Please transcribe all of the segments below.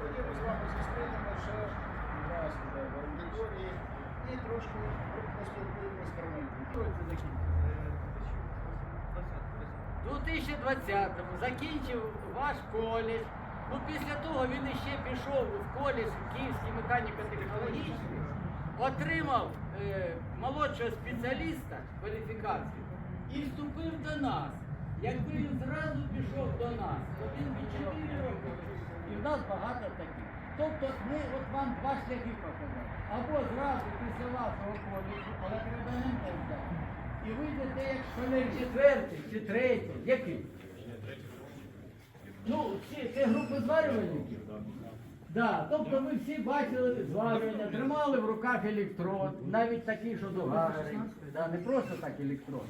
Потім ми з вами зустрінемо ще вас в аудиторії і трошки поспілкуємося про майбутнє. У 2020-му закінчив ваш коледж. Ну, після того він іще пішов в коледж Київський механіко-технологічний, отримав е, молодшого спеціаліста кваліфікацію і вступив до нас. Якби він зразу пішов до нас, то він би 4 роки. І в нас багато таких. Тобто ми от вам два шляхи показали. Або зразу після вашого коледжу, але треба не. І вийдете як школяр четвертий чи третій. Який? Ну, всі, це групи зварювальників? Да, тобто ми всі бачили зварювання, тримали в руках електрод, навіть такий, що догарить. Да, не просто так електрод.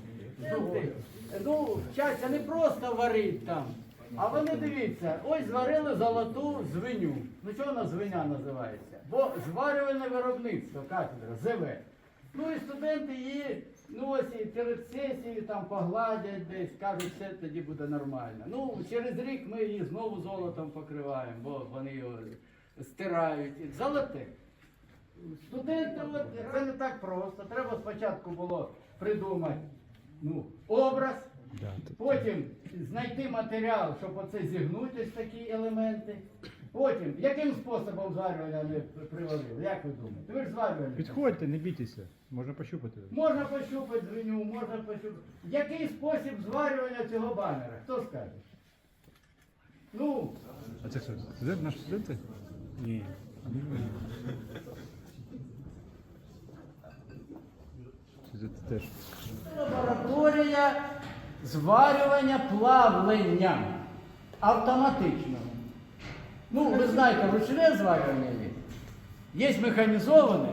Ну, вчаться не просто варить там, а вони дивіться, ось зварили золоту звиню. Ну чого вона звиня називається? Бо зварювальне виробництво, кафедра, ЗВ. Ну і студенти її, ну ось і перед сесією там погладять десь, кажуть, все тоді буде нормально. Ну, через рік ми її знову золотом покриваємо, бо вони його стирають. Золоте. Студенти, от, це не так просто. Треба спочатку було придумати ну, образ, потім знайти матеріал, щоб оце зігнути такі елементи. Потім, яким способом зварювання вони приводили? Як ви думаєте? Ви ж зварювали. Підходьте, не бійтеся, можна пощупати. Можна пощупати звеню, можна пощупати. Який спосіб зварювання цього банера? Хто скаже? Ну, А це хто? Студент, наш студенти? Ні. Це теж. Зварювання плавлення автоматичного. Ну, ви знаєте, ручне зварювання є. Є механізоване,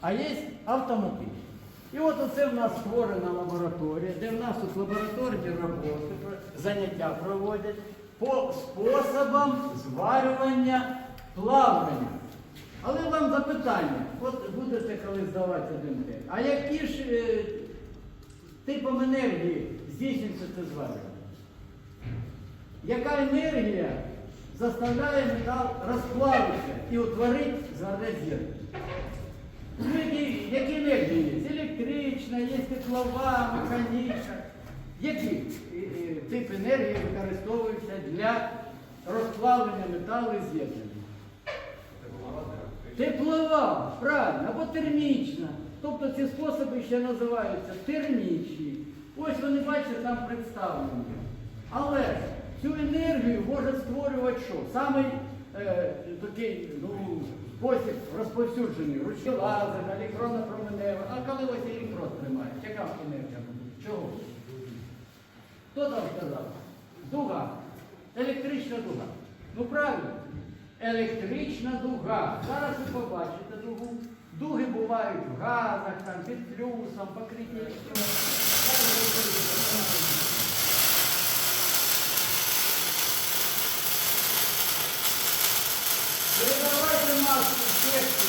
а є автоматичне. І от оце в нас створена лабораторія, де в нас тут лабораторні роботи, заняття проводять по способам зварювання плавлення. Але вам запитання, от будете коли здавати один день, а які ж е, типом енергії здійснюється це зварювання? Яка енергія заставляє метал розплавитися і утворити згадай зірку? Ну, які, які енергії є? Електрична, є теплова, механічна. Які е, е, тип енергії використовується для розплавлення металу і з'єднання? Теплова, правильно, або термічна. Тобто ці способи ще називаються термічні. Ось вони бачите, там представлені. Але цю енергію може створювати що? Самий е, такий ну, спосіб розповсюджений, ручки лазер, електронно променева. А коли ось електрод тримає, яка енергія буде? Чого? Хто там сказав? Дуга. Електрична дуга. Ну правильно. Електрична дуга. Зараз ви побачите дугу. Дуги бувають в газах, там, під плюсом, покриті. Передавайте маску тексту.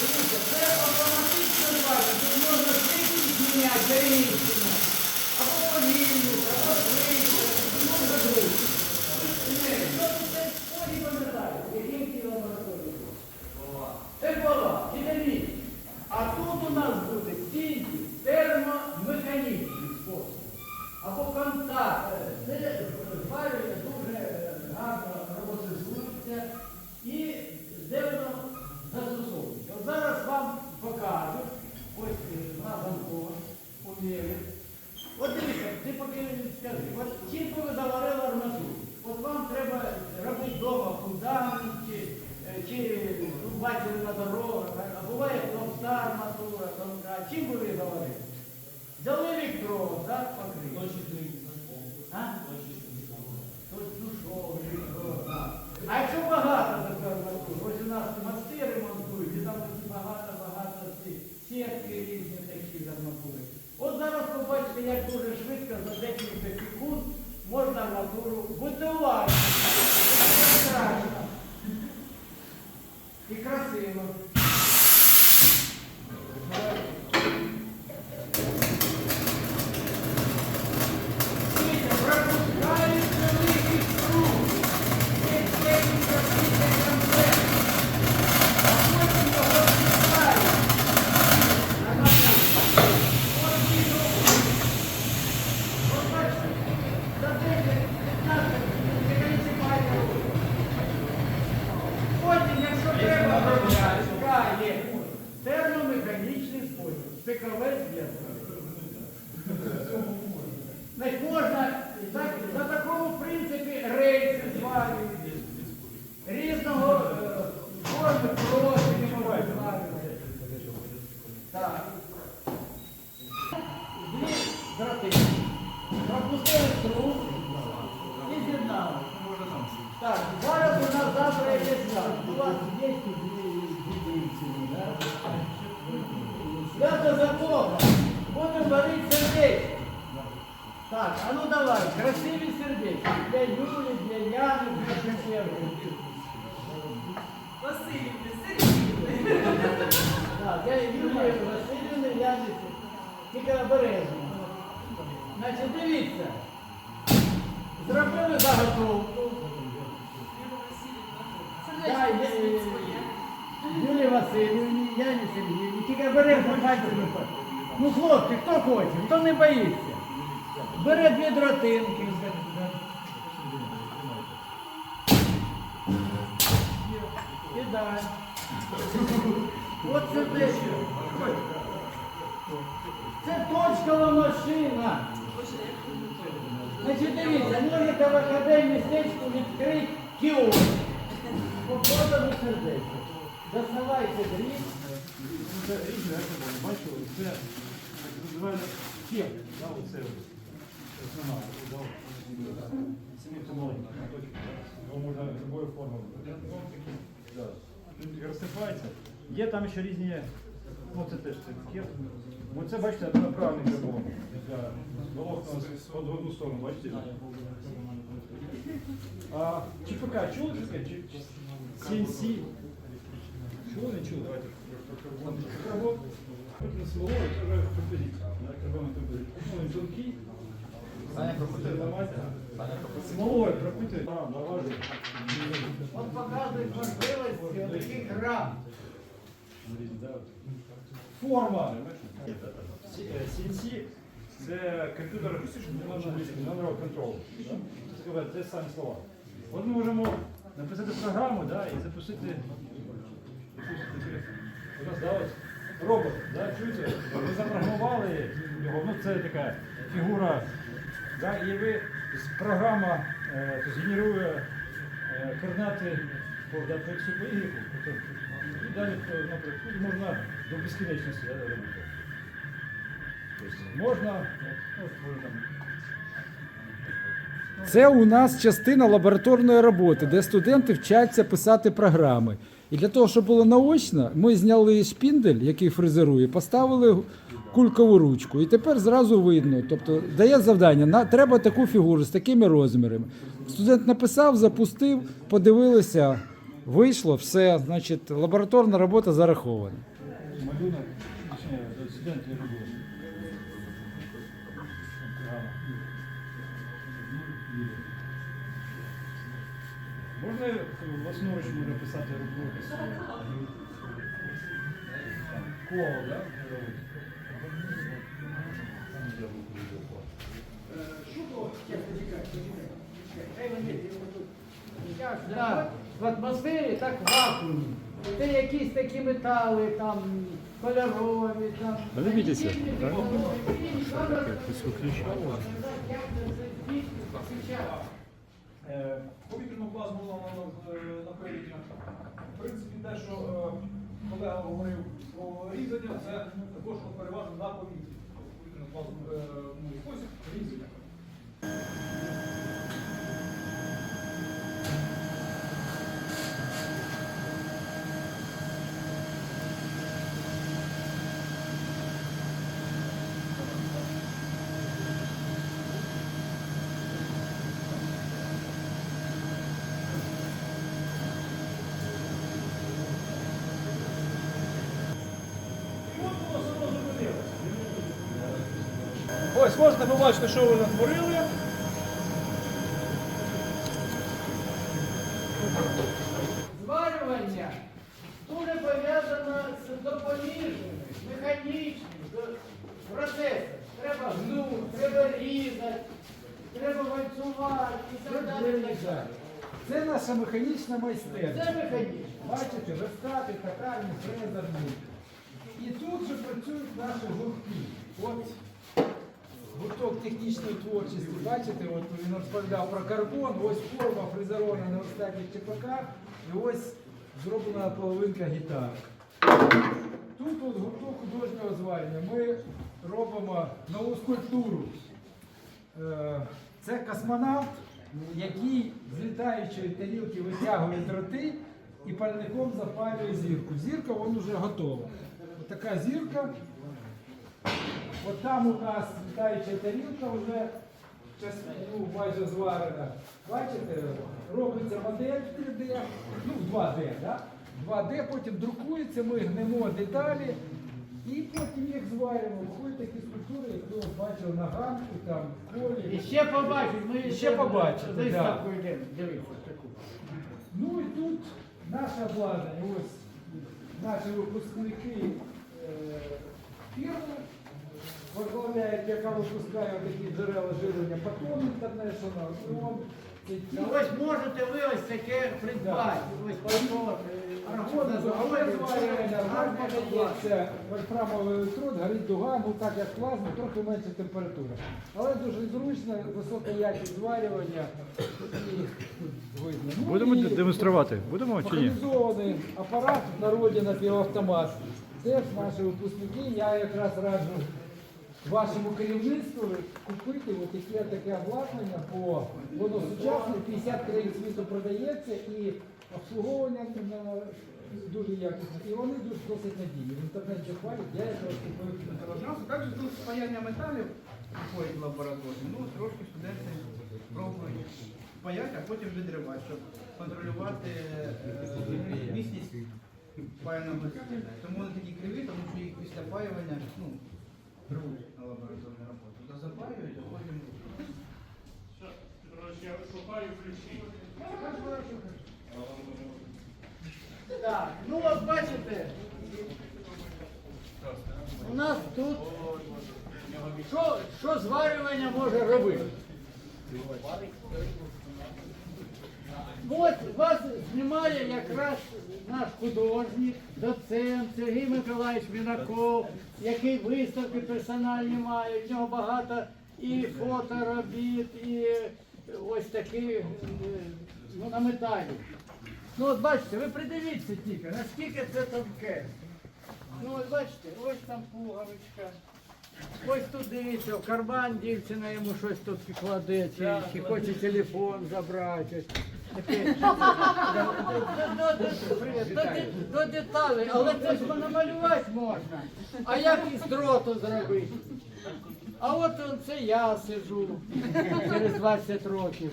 Дивіться, це автоматично звати, тут можна швидкість зміняти Ти кравець є? Не ну, кожна за, за такому принципі рейси зварюють. Різного форми просить можуть Так. Дві драти. Пропустили труб і з'єднали. Так, зараз у нас завтра є знак. У вас є тут. Свято закопа. Будемо варити сердечко. Так, а ну давай, красиві сердечки. Для Юлі, для Яни, для Шевченка. Васильівни, Сергіївни. Так, я Юлія Васильівна, Яни, тільки обережно. Значить, дивіться. Зробили заготовку. Дай, Сердечко е, несіть своє. Юлії Васильівні, Яні Сергіївні, Тільки обережно пальцями. Ну, хлопці, хто хоче, хто не боїться. Бере дві дротинки. Кидай. От сердечко. Це точкова машина. Значить, дивіться, можете в академії містечку відкрити кіоск. Походу сердечко. Доставайте дріб. Це різне, як ви бачили, це так називаємо кем, да, оце основна, да, це його можна любою формою. Ну. Розсипається. Є там ще різні, ну це теж це кеп. Оце, бачите, однонаправний карбон. Волокна в одну сторону, бачите? А ЧПК чули таке? Чи- CNC? Чули, не чули? Давайте. Слово. Ну. Саня пропустив. А, наважує. От показують можливості таких рам. Форма. CNC це комп'ютер ну, control. да? Це самі слова. От ми можемо написати програму і запустити робот. Да, чуєте? Ви запрограмували його, ну це така фігура. Да, і ви програма е, згенерує е, координати по, да, по тобто, і далі наприклад, тут можна до безкінечності да, робити. Тобто можна, от, от, ви там, Це у нас частина лабораторної роботи, де студенти вчаться писати програми. І для того, щоб було наочно, ми зняли шпіндель, який фрезерує, поставили кулькову ручку. І тепер зразу видно. Тобто дає завдання, на, треба таку фігуру з такими розмірами. Студент написав, запустив, подивилися, вийшло, все, значить, лабораторна робота зарахована. малюнок, студент до Можна власноруч можна писати рукопис? Коло, да? робити? Так, в атмосфері, так вакуумі. Це якісь такі метали, там, кольорові, там. А не бійтеся, різні так? кольорові, різні Повітряну плазму на, повітря. В принципі, те, що е, колега говорив про різання, це також переважно на повітрі. Е, Ось можна побачити, що ви натворили. Зварювання дуже пов'язано з допоміжними, механічними процесами. Треба гнути, треба різати, треба вальцювати і так далі. і так далі. Це наша механічна майстерня. Це механічно. Бачите, верстати, токарні, фрезерні. І тут же працюють наші гуртки. От гурток технічної творчості. Бачите, от він розповідав про карбон, ось форма фрезерована на останніх ЧПК, і ось зроблена половинка гітар. Тут от гурток художнього зварення. Ми робимо нову скульптуру. Е, Це космонавт, який з літаючої тарілки витягує дроти і пальником запалює зірку. Зірка вон уже готова. Ось така зірка. От там у нас літаюча тарілка вже частину майже зварена. Бачите, робиться модель 3D, ну 2D, да? 2D, потім друкується, ми гнемо деталі і потім їх зварюємо. Виходять такі скульптури, як ви бачили на ганку, там, в полі. І ще побачить, ми І ще побачите, Виставку йдемо, дивіться таку. Ну і тут наше обладнання, ось наші випускники е, фірми, возглавляють, яка випускає такі джерела живлення Patron International. І он це ті Ну, ось можете ви ось таке придбати. Ось пальто. аргон, аргон зварювання, вольфрамовий електрод, горить дуга, ну так як плазма, трохи менша температура. Але дуже зручно, висока якість зварювання і. Ну, Будемо і- демонструвати? Будемо чи ні? Механізований апарат в народі напівавтомат. Теж наші випускники. Я якраз раджу вашому керівництву купити от таке, таке обладнання, бо воно сучасне, 50 країн світу продається і обслуговування дуже якісне. І вони дуже досить надійні. В інтернеті хвалять, я якраз купив. Також тут спаяння металів входить в лабораторію. Ну, трошки студенти пробують спаяти, а потім відривати, щоб контролювати е, міцність спаяного металу. Тому вони такі криві, тому що їх після паювання ну, на лабораторну роботу. То запаюють, а потім. Так, ну от бачите, у нас тут що, що зварювання може робити? От вас знімає якраз наш художник, доцент Сергій Миколаївич Мінаков, який виставки персональні має, в нього багато і фоторобіт, і ось такі е, ну, на металі. Ну от бачите, ви придивіться тільки, наскільки це тонке. Ну от бачите, ось там пуговичка. Ось тут дивіться, в карман дівчина йому щось тут кладе, чи, чи хоче телефон забрати. До- до- до- до де- До деталей, але це ж намалювати можна. А як із дроту зробити? А от це я сижу через 20 років.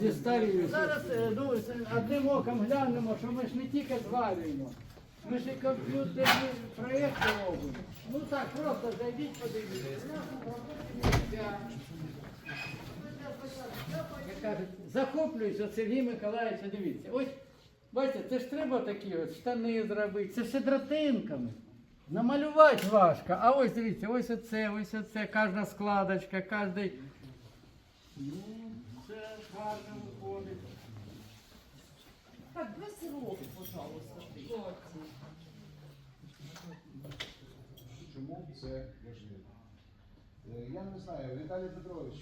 Зі старію. Зараз е, ну, одним оком глянемо, що ми ж не тільки зварюємо. Ми ж і комп'ютерні проєкти робимо. Ну так, просто зайдіть, подивіться. Як кажуть, захоплююсь от Сергій Миколаївич, дивіться. Ось, бачите, це ж треба такі от штани зробити. Це все дротинками. Намалювати важко. А ось дивіться, ось оце, ось оце, кожна складочка, кожний. Ну, це гарно виходить. Так, без рук, пожалуйста. Чому це важливо? Е, Я не знаю, Віталій Петрович,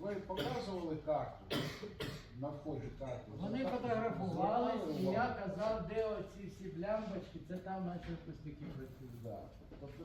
ви показували карту на вході карту? Вони фотографувались, і я казав, де оці всі блямбочки, це там наші випускники працюють. Да. Тобто